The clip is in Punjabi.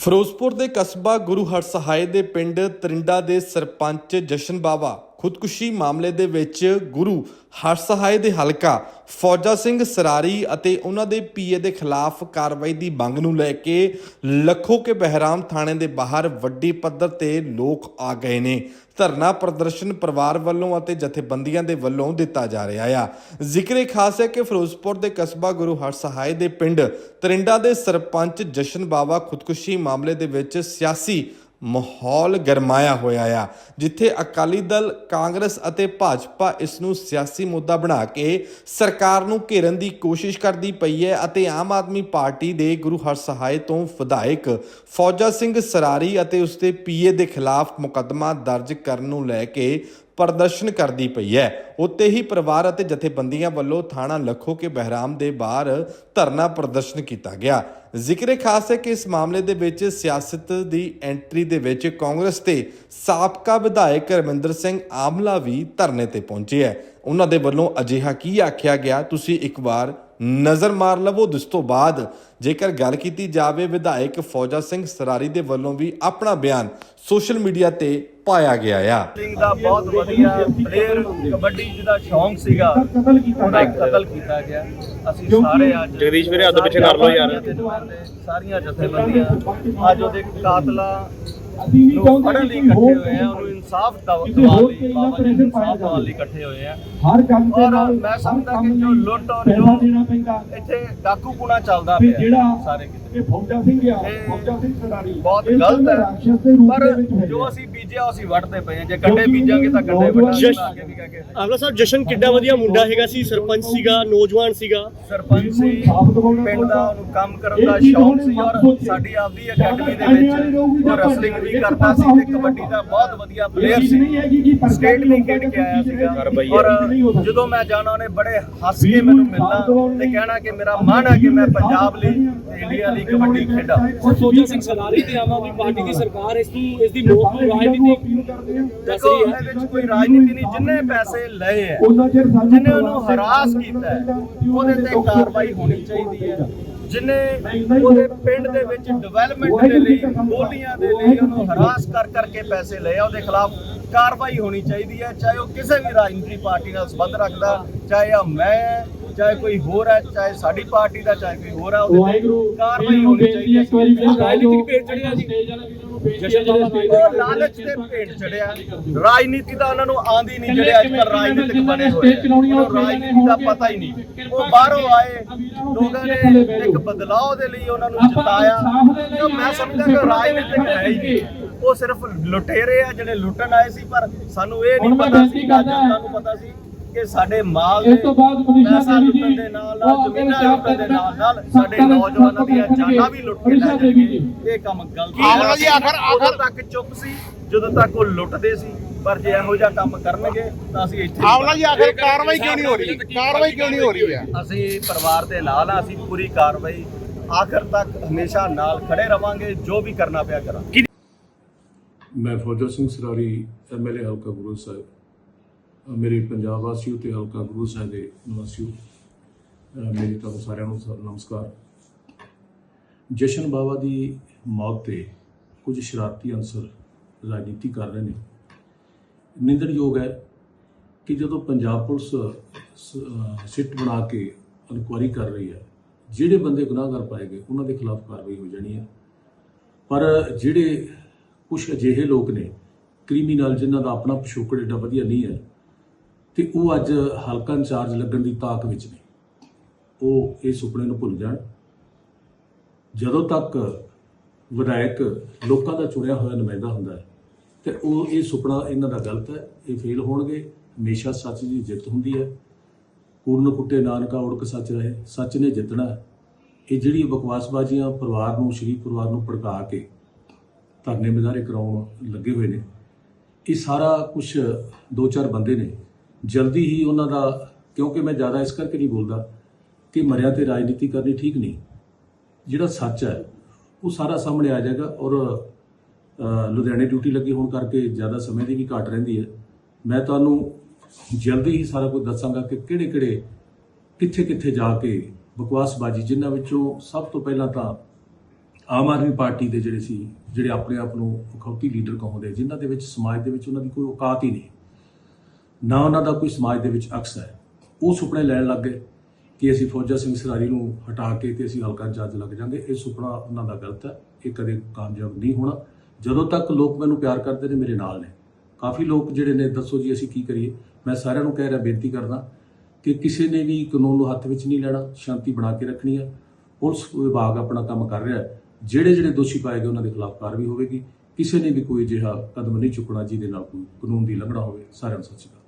ਫਿਰੋਜ਼ਪੁਰ ਦੇ ਕਸਬਾ ਗੁਰੂ ਹਰਸਹਾਏ ਦੇ ਪਿੰਡ ਤਰਿੰਡਾ ਦੇ ਸਰਪੰਚ ਜਸ਼ਨ ਬਾਵਾ ਖੁਦਕੁਸ਼ੀ ਮਾਮਲੇ ਦੇ ਵਿੱਚ ਗੁਰੂ ਹਰਸਹਾਏ ਦੇ ਹਲਕਾ ਫੌਜਾ ਸਿੰਘ ਸਰਾਰੀ ਅਤੇ ਉਹਨਾਂ ਦੇ ਪੀਏ ਦੇ ਖਿਲਾਫ ਕਾਰਵਾਈ ਦੀ ਮੰਗ ਨੂੰ ਲੈ ਕੇ ਲੱਖੋ ਕੇ ਬਹਿਰਾਮ ਥਾਣੇ ਦੇ ਬਾਹਰ ਵੱਡੀ ਪੱਧਰ ਤੇ ਲੋਕ ਆ ਗਏ ਨੇ। ਧਰਨਾ ਪ੍ਰਦਰਸ਼ਨ ਪਰਿਵਾਰ ਵੱਲੋਂ ਅਤੇ ਜਥੇਬੰਦੀਆਂ ਦੇ ਵੱਲੋਂ ਦਿੱਤਾ ਜਾ ਰਿਹਾ ਆ। ਜ਼ਿਕਰੇ ਖਾਸ ਹੈ ਕਿ ਫਿਰੋਜ਼ਪੁਰ ਦੇ ਕਸਬਾ ਗੁਰੂ ਹਰਸਹਾਏ ਦੇ ਪਿੰਡ ਤਰਿੰਡਾ ਦੇ ਸਰਪੰਚ ਜਸ਼ਨ ਬਾਵਾ ਖੁਦਕੁਸ਼ੀ ਮਾਮਲੇ ਦੇ ਵਿੱਚ ਸਿਆਸੀ ਮਾਹੌਲ ਗਰਮਾਇਆ ਹੋਇਆ ਆ, ਜਿੱਥੇ ਅਕਾਲੀ ਦਲ, ਕਾਂਗਰਸ ਅਤੇ ਭਾਜਪਾ ਇਸ ਨੂੰ ਸਿਆਸੀ ਮੁੱਦਾ ਬਣਾ ਕੇ ਸਰਕਾਰ ਨੂੰ ਘੇਰਨ ਦੀ ਕੋਸ਼ਿਸ਼ ਕਰਦੀ ਪਈ ਹੈ ਅਤੇ ਆਮ ਆਦਮੀ ਪਾਰਟੀ ਦੇ ਗੁਰੂ ਹਰਸਹਾਏ ਤੋਂ ਵਿਧਾਇਕ ਫੌਜਾ ਸਿੰਘ ਸਰਾਰੀ ਅਤੇ ਉਸਦੇ ਪੀਏ ਦੇ ਖਿਲਾਫ ਮੁਕੱਦਮਾ ਦਰਜ ਕਰਨ ਨੂੰ ਲੈ ਕੇ ਪ੍ਰਦਰਸ਼ਨ ਕਰਦੀ ਪਈ ਹੈ। ਉੱਤੇ ਹੀ ਪਰਿਵਾਰ ਅਤੇ ਜਥੇਬੰਦੀਆਂ ਵੱਲੋਂ ਥਾਣਾ ਲੱਖੋ ਕੇ ਬਹਿਰਾਮ ਦੇ ਬਾਹਰ ਧਰਨਾ ਪ੍ਰਦਰਸ਼ਨ ਕੀਤਾ ਗਿਆ। ਜ਼ਿਕਰੇ ਖਾਸ ਹੈ ਕਿ ਇਸ ਮਾਮਲੇ ਦੇ ਵਿੱਚ ਸਿਆਸਤ ਦੀ ਐਂਟਰੀ ਦੇ ਵਿੱਚ ਕਾਂਗਰਸ ਤੇ ਸਾਬਕਾ ਵਿਧਾਇਕ ਰਮਿੰਦਰ ਸਿੰਘ ਆਮਲਾ ਵੀ ਧਰਨੇ ਤੇ ਪਹੁੰਚੇ ਹੈ। ਉਹਨਾਂ ਦੇ ਵੱਲੋਂ ਅਜਿਹਾ ਕੀ ਆਖਿਆ ਗਿਆ, ਤੁਸੀਂ ਇੱਕ ਵਾਰ ਨਜ਼ਰ ਮਾਰ ਲਵੋ। ਜਿਸ ਤੋਂ ਬਾਅਦ ਜੇਕਰ ਗੱਲ ਕੀਤੀ ਜਾਵੇ, ਵਿਧਾਇਕ ਫੌਜਾ ਸਿੰਘ ਸਰਾਰੀ ਦੇ ਵੱਲੋਂ ਵੀ ਆਪਣਾ ਬਿਆਨ ਸੋਸ਼ਲ ਮੀਡੀਆ ਤੇ ਪਾਇਆ ਗਿਆ ਆ। ਸਿੰਘ ਦਾ ਬਹੁਤ ਵਧੀਆ ਪਲੇਅਰ ਕਬੱਡੀ ਜਿਹਦਾ ਸ਼ੌਂਕ ਸੀਗਾ ਉਹਦਾ ਕਤਲ ਕੀਤਾ ਗਿਆ। ਅਸੀਂ ਸਾਰੇ ਅੱਜ ਜਗਦੀਸ਼ ਵੀਰੇ ਹੱਥ ਪਿੱਛੇ ਕਰ ਲਓ ਯਾਰ। ਤੇ ਸਾਰੀਆਂ ਜਥੇਬੰਦੀਆਂ ਅੱਜ ਉਹਦੇ ਕਾਤਲਾਂ ਨੂੰ ਫੜਨ ਲਈ ਇਕੱਠੇ ਹੋਏ ਆ ਉਹਨੂੰ ਇਨਸਾਫ ਦਵਾ- ਦਿਵਾਉਣ ਲਈ ਬਾਬਾ ਜੀ ਨੂੰ ਇਨਸਾਫ ਦਿਵਾਉਣ ਲਈ ਇਕੱਠੇ ਹੋਏ ਆ। ਹਰ ਕੰਮ ਔਰ ਨਾਲ ਮੈਂ ਸਮਝਦਾ ਕਿ ਜੋ ਲੁੱਟ ਔਰ ਜੋ ਦੇਣਾ ਪੈਂਦਾ। ਇੱਥੇ ਡਾਕੂਪੁਣਾ ਚੱਲਦਾ ਵੀ ਪਿਆ ਜਿਹੜਾ ਸਾਰੇ ਕਿਤੇ। ਇਹ ਫੌਜਾ ਸਿੰਘ ਆ ਫੌਜਾ ਸਿੰਘ ਸਰਾਰੀ ਬਹੁਤ ਗਲਤ ਹੈ। ਪਰ ਜੋ। ਅਸੀਂ ਬੀਜਿਆ ਅਸੀਂ ਵੱਢਦੇ ਪਏ ਹਾਂ। ਜੇ ਗੱਡੇ ਬੀਜਾਂਗੇ ਤਾਂ ਗੱਡੇ ਵੱਢਾਂਗੇ ਵੀ ਕਹਿ ਕੇ ਆਮਲਾ ਸਾਹਿਬ ਜਸ਼ਨ ਕਿੱਡਾ ਵਧੀਆ ਮੁੰਡਾ ਹੈਗਾ ਸੀ ਸਰਪੰਚ ਸੀਗਾ ਨੌਜਵਾਨ ਸੀਗਾ। ਸਰਪੰਚ ਸੀ ਪਿੰਡ ਦਾ ਉਹਨੂੰ ਕੰਮ ਕਰਨ ਦਾ ਸ਼ੌਂਕ ਸੀ ਔਰ ਸਾਡੀ ਆਪਦੀ ਅਕੈਡਮੀ ਦੇ ਵਿੱਚ ਉਹ ਰਸਲਿੰਗ ਵੀ ਕਰਦਾ ਸੀ ਤੇ ਕਬੱਡੀ ਦਾ ਬਹੁਤ ਵਧੀਆ ਪਲੇਅਰ ਸੀ। ਸਟੇਟ ਵੀ ਖੇਡ ਕੇ ਆਇਆ ਸੀਗਾ। ਔਰ ਜਦੋਂ ਮੈਂ ਜਾਣਾ ਉਹਨੇ ਬੜੇ ਹੱਸ ਕੇ ਮੈਨੂੰ ਮਿਲਣਾ ਤੇ ਕਹਿਣਾ ਕਿ ਮੇਰਾ ਮਨ ਹੈ ਕਿ ਮੈਂ ਪੰਜਾਬ ਲਈ ਤੇ ਇੰਡੀਆ ਲਈ ਕਬੱਡੀ ਖੇਡਾਂ। ਫੌਜਾ ਸਿੰਘ ਸਲਾਰੀ ਤੇ ਆਮ ਆਦਮੀ ਪਾਰਟੀ ਦੀ ਸਰਕਾਰ ਇਸ ਨੂੰ ਇਸ ਦੀ ਮੌਤ ਨੂੰ ਦੇਖੋ ਰਹੀ ਹੈ। ਇਹਦੇ ਵਿੱਚ ਕੋਈ ਰਾਜਨੀਤੀ ਨਹੀਂ ਜਿੰਨੇ ਪੈਸੇ ਲਏ ਹੈ ਉਹਨਾਂ ਚਿਰ ਸਾਨੂੰ ਜਿਹਨੇ ਉਹਨੂੰ ਹਰਾਸ ਕੀਤਾ ਹੈ, ਉਹਦੇ ਤੇ ਕਾਰਵਾਈ ਹੋਣੀ ਚਾਹੀਦੀ ਹੈ। ਜਿਨੇ ਉਹਦੇ ਪਿੰਡ ਦੇ ਵਿੱਚ ਡਿਵੈਲਪਮੈਂਟ ਦੇ ਲਈ ਬੋਲੀਆਂ ਦੇ ਲਈ ਉਹਨੂੰ ਹਰਾਸ ਕਰ ਕਰਕੇ ਪੈਸੇ ਲਏ ਆ ਉਹਦੇ ਖਿਲਾਫ ਕਾਰਵਾਈ ਹੋਣੀ ਚਾਹੀਦੀ ਹੈ ਚਾਹੇ ਉਹ ਕਿਸੇ ਵੀ ਰਾਜਨੀਤੀ ਪਾਰਟੀ ਨਾਲ ਸੰਬੰਧ ਰੱਖਦਾ ਚਾਹੇ ਆ ਮੈਂ ਚਾਹੇ ਕੋਈ ਹੋਰ ਹੈ ਚਾਹੇ ਸਾਡੀ ਪਾਰਟੀ ਦਾ ਚਾਹੇ ਕੋਈ ਹੋਰ ਹੈ ਉਹਦੇ ਤੇ ਕਾਰਵਾਈ ਹੋਣੀ ਚਾਹੀਦੀ ਹੈ। ਇੱਕ ਵਾਰੀ ਫਿਰ ਰਾਜਨੀਤਿਕ ਭੇਡ ਚੜਿਆ ਜੀ। ਉਹ ਲਾਲਚ ਤੇ ਭੇਟ ਚੜਿਆ ਰਾਜਨੀਤੀ ਦਾ ਉਹਨਾਂ ਨੂੰ ਆਂਦੀ ਨਹੀਂ ਜਿਹੜੇ ਅੱਜ ਕੱਲ ਰਾਜਨੀਤਿਕ ਬਣੇ ਹੋਏ ਰਾਜਨੀਤੀ ਦਾ ਪਤਾ ਹੀ ਨਹੀਂ। ਉਹ ਬਾਹਰੋਂ ਆਏ ਲੋਕਾਂ ਨੇ ਇੱਕ ਬਦਲਾਅ ਦੇ ਲਈ ਉਹਨਾਂ ਨੂੰ ਜਿਤਾਇਆ। ਮੈਂ ਸਮਝਦਾ ਕਿ ਰਾਜਨੀਤਿਕ ਹੈ ਹੀ ਉਹ ਸਿਰਫ ਲੁਟੇਰੇ ਆ ਜਿਹੜੇ ਲੁੱਟਣ ਆਏ ਸੀ ਪਰ ਸਾਨੂੰ ਇਹ ਨਹੀਂ ਪਤਾ ਸੀ ਜਨਤਾ ਨੂੰ ਪਤਾ ਸੀ ਕਿ ਸਾਡੇ ਮਾਲ ਦੇ ਇਸ ਤੋਂ ਬਾਅਦ ਮਨੀਸ਼ਾ ਪੈਸਾ ਦੇਵੀ ਲੁੱਟਣ ਜੀ, ਦੇ ਨਾਲ ਉਹ ਨਾਲ ਅੱਗੇ ਜ਼ਮੀਨਾਂ ਲੁੱਟਣ ਦੇ ਨਾਲ ਨਾਲ। ਸਾਡੇ ਨੌਜਵਾਨਾਂ ਦੀਆਂ ਜਾਨਾਂ ਵੀ ਲੁੱਟ ਕੇ ਲੈ। ਜਾਣਗੇ ਇਹ ਕੰਮ ਗਲਤ ਆਮਲਾ ਜੀ? ਆਖਰ- ਉਦੋਂ ਤੱਕ ਚੁੱਪ ਸੀ ਜਦੋਂ ਤੱਕ ਉਹ ਲੁੱਟਦੇ ਸੀ ਪਰ ਜੇ ਇਹੋ ਜਿਹਾ ਕੰਮ ਕਰਨਗੇ ਤਾਂ ਅਸੀਂ ਇੱਥੇ ਆਵਲਾ ਜੀ ਆਖਰ ਕਾਰਵਾਈ ਕਿਉਂ ਨਹੀਂ ਹੋ ਰਹੀ? ਕਾਰਵਾਈ ਕਿਉਂ ਨਹੀਂ ਹੋ ਰਹੀ ਹੈ? ਅਸੀਂ ਪਰਿਵਾਰ ਦੇ ਨਾਲ ਆ ਅਸੀਂ ਪੂਰੀ ਕਾਰਵਾਈ ਆਖਰ ਤੱਕ ਹਮੇਸ਼ਾ ਨਾਲ ਖੜੇ ਰਵਾਂਗੇ ਜੋ ਵੀ ਕਰਨਾ ਪਿਆ ਕਰਾਂਗੇ। ਮੈਂ ਫੌਜਾ ਸਿੰਘ ਸਰਾਰੀ ਐਮਐਲਏ ਹਲਕਾ ਗੁਰੂ ਸਾਹਿਬ। ਮੇਰੇ ਪੰਜਾਬ ਵਾਸੀਓ ਤੇ ਹਲਕਾ ਗੁਰੂ ਸਾਹਿਬ ਦੇ ਨਿਵਾਸੀਓ ਮੇਰੇ ਤੁਹਾਨੂੰ ਸਾਰਿਆਂ ਨੂੰ ਨਮਸਕਾਰ। ਜਸ਼ਨ ਬਾਵਾ ਦੀ ਮੌਤ ਤੇ ਕੁਝ ਸ਼ਰਾਰਤੀ ਅੰਸਰ ਰਾਜਨੀਤੀ ਕਰ ਰਹੇ ਨੇ। ਨਿੰਦਣਯੋਗ ਹੈ ਕਿ ਜਦੋਂ ਪੰਜਾਬ ਪੁਲਿਸ ਸਿੱਟ ਬਣਾ ਕੇ ਇਨਕੁਆਇਰੀ ਕਰ ਰਹੀ ਹੈ, ਜਿਹੜੇ ਬੰਦੇ ਗੁਨਾਹਗਰ ਪਾਏ ਗਏ, ਉਹਨਾਂ ਦੇ ਖਿਲਾਫ ਕਾਰਵਾਈ ਹੋ ਜਾਣੀ ਹੈ। ਪਰ ਜਿਹੜੇ ਕੁਝ ਅਜਿਹੇ ਲੋਕ ਨੇ, ਕ੍ਰਿਮੀਨਲ ਜਿਨ੍ਹਾਂ ਦਾ ਆਪਣਾ ਪਿਛੋਕੜ ਏਡਾ ਵਧੀਆ ਨਹੀਂ ਹੈ ਤੇ ਉਹ ਅੱਜ ਹਲਕਾ ਇੰਚਾਰਜ ਲੱਗਣ ਦੀ ਤਾਕ ਵਿੱਚ ਨੇ। ਉਹ ਇਹ ਸੁਪਨੇ ਨੂੰ ਭੁੱਲ ਜਾਣ। ਜਦੋਂ ਤੱਕ ਵਿਧਾਇਕ ਲੋਕਾਂ ਦਾ ਚੁਣਿਆ ਹੋਇਆ ਨੁਮਾਇੰਦਾ ਹੁੰਦਾ ਹੈ, ਤੇ ਉਹ ਇਹ ਸੁਪਨਾ ਇਹਨਾਂ ਦਾ ਗਲਤ ਹੈ, ਇਹ ਫੇਲ ਹੋਣਗੇ। ਹਮੇਸ਼ਾ ਸੱਚ ਦੀ ਜਿੱਤ ਹੁੰਦੀ ਹੈ। ਪੂਰਨ ਕੁੱਟੇ ਨਾਨਕਾ ਉੜਕ ਸੱਚ ਰਹੇ, ਸੱਚ ਨੇ ਜਿੱਤਣਾ ਇਹ ਜਿਹੜੀ ਬਕਵਾਸਬਾਜ਼ੀਆਂ ਪਰਿਵਾਰ ਨੂੰ ਸ਼ਰੀਕ ਪਰਿਵਾਰ ਨੂੰ ਭੜਕਾ ਕੇ ਧਰਨੇ ਮਜ਼ਾਰੇ ਕਰਾਉਣ ਲੱਗੇ ਹੋਏ ਨੇ, ਇਹ ਸਾਰਾ ਕੁਝ ਦੋ ਚਾਰ ਬੰਦੇ ਨੇ। ਜਲਦੀ ਹੀ ਉਹਨਾਂ ਦਾ, ਕਿਉਂਕਿ ਮੈਂ ਜ਼ਿਆਦਾ ਇਸ ਕਰਕੇ ਨਹੀਂ ਬੋਲਦਾ ਕਿ ਮਰਿਆ ਤੇ ਰਾਜਨੀਤੀ ਕਰਨੀ ਠੀਕ ਨਹੀਂ। ਜਿਹੜਾ ਸੱਚ ਹੈ, ਉਹ ਸਾਰਾ ਸਾਹਮਣੇ ਆ ਜਾਏਗਾ ਔਰ ਲੁਧਿਆਣੇ ਡਿਊਟੀ ਲੱਗੀ ਹੋਣ ਕਰਕੇ ਜ਼ਿਆਦਾ ਸਮੇਂ ਦੀ ਵੀ ਘਾਟ ਰਹਿੰਦੀ ਹੈ। ਮੈਂ ਤੁਹਾਨੂੰ ਜਲਦੀ ਹੀ ਸਾਰਾ ਕੁਝ ਦੱਸਾਂਗਾ ਕਿ ਕਿਹੜੇ ਕਿਹੜੇ ਕਿੱਥੇ ਕਿੱਥੇ ਜਾ ਕੇ ਬਕਵਾਸਬਾਜ਼ੀ, ਜਿਨ੍ਹਾਂ ਵਿੱਚੋਂ ਸਭ ਤੋਂ ਪਹਿਲਾਂ ਤਾਂ ਆਮ ਆਦਮੀ ਪਾਰਟੀ ਦੇ ਜਿਹੜੇ ਸੀ, ਜਿਹੜੇ ਆਪਣੇ ਆਪ ਨੂੰ ਅਖੌਤੀ ਲੀਡਰ ਕਹਾਉਂਦੇ ਜਿਨ੍ਹਾਂ ਦੇ ਵਿੱਚ, ਸਮਾਜ ਦੇ ਵਿੱਚ ਉਹਨਾਂ ਦੀ ਕੋਈ ਔਕਾਤ ਹੀ ਨਹੀਂ। ਨਾ ਉਹਨਾਂ ਦਾ ਕੋਈ ਸਮਾਜ ਦੇ ਵਿੱਚ ਅਕਸ ਹੈ। ਉਹ ਸੁਪਨੇ ਲੈਣ ਲੱਗ ਗਏ ਕਿ ਅਸੀਂ ਫੌਜਾ ਸਿੰਘ ਸਰਾਰੀ ਨੂੰ ਹਟਾ ਕੇ ਤੇ ਅਸੀਂ ਹਲਕਾ ਜੱਜ ਲੱਗ ਜਾਂਗੇ। ਇਹ ਸੁਪਨਾ ਉਹਨਾਂ ਦਾ ਗਲਤ ਹੈ। ਇਹ ਕਦੇ ਕਾਮਯਾਬ ਨਹੀਂ ਹੋਣਾ। ਜਦੋਂ ਤੱਕ ਲੋਕ ਮੈਨੂੰ ਪਿਆਰ ਕਰਦੇ ਨੇ, ਮੇਰੇ ਨਾਲ ਨੇ। ਕਾਫੀ ਲੋਕ ਜਿਹੜੇ ਨੇ, ਦੱਸੋ ਜੀ ਅਸੀਂ ਕੀ ਕਰੀਏ? ਮੈਂ ਸਾਰਿਆਂ ਨੂੰ ਕਹਿ ਰਿਹਾ, ਬੇਨਤੀ ਕਰਦਾ ਕਿ ਕਿਸੇ ਨੇ ਵੀ ਕਾਨੂੰਨ ਨੂੰ ਹੱਥ ਵਿੱਚ ਨਹੀਂ ਲੈਣਾ, ਸ਼ਾਂਤੀ ਬਣਾ ਕੇ ਰੱਖਣੀ ਹੈ। ਪੁਲਿਸ ਵਿਭਾਗ ਆਪਣਾ ਕੰਮ ਕਰ ਰਿਹਾ ਹੈ। ਜਿਹੜੇ ਜਿਹੜੇ ਦੋਸ਼ੀ ਪਾਏ ਗਏ, ਉਹਨਾਂ ਦੇ ਖਿਲਾਫ ਕਾਰਵਾਈ ਹੋਵੇਗੀ। ਕਿਸੇ ਨੇ ਵੀ ਕੋਈ ਅਜਿਹਾ ਕਦਮ ਨਹੀਂ ਚੁੱਕਣਾ ਜਿਹਦੇ ਨਾਲ ਕੋਈ ਕਾਨੂੰਨ ਦੀ ਲੰਘਣਾ ਹੋਵੇ। ਸਾਰਿਆਂ ਨੂੰ ਸਤਿ ਸ਼੍ਰੀ ਅਕਾਲ।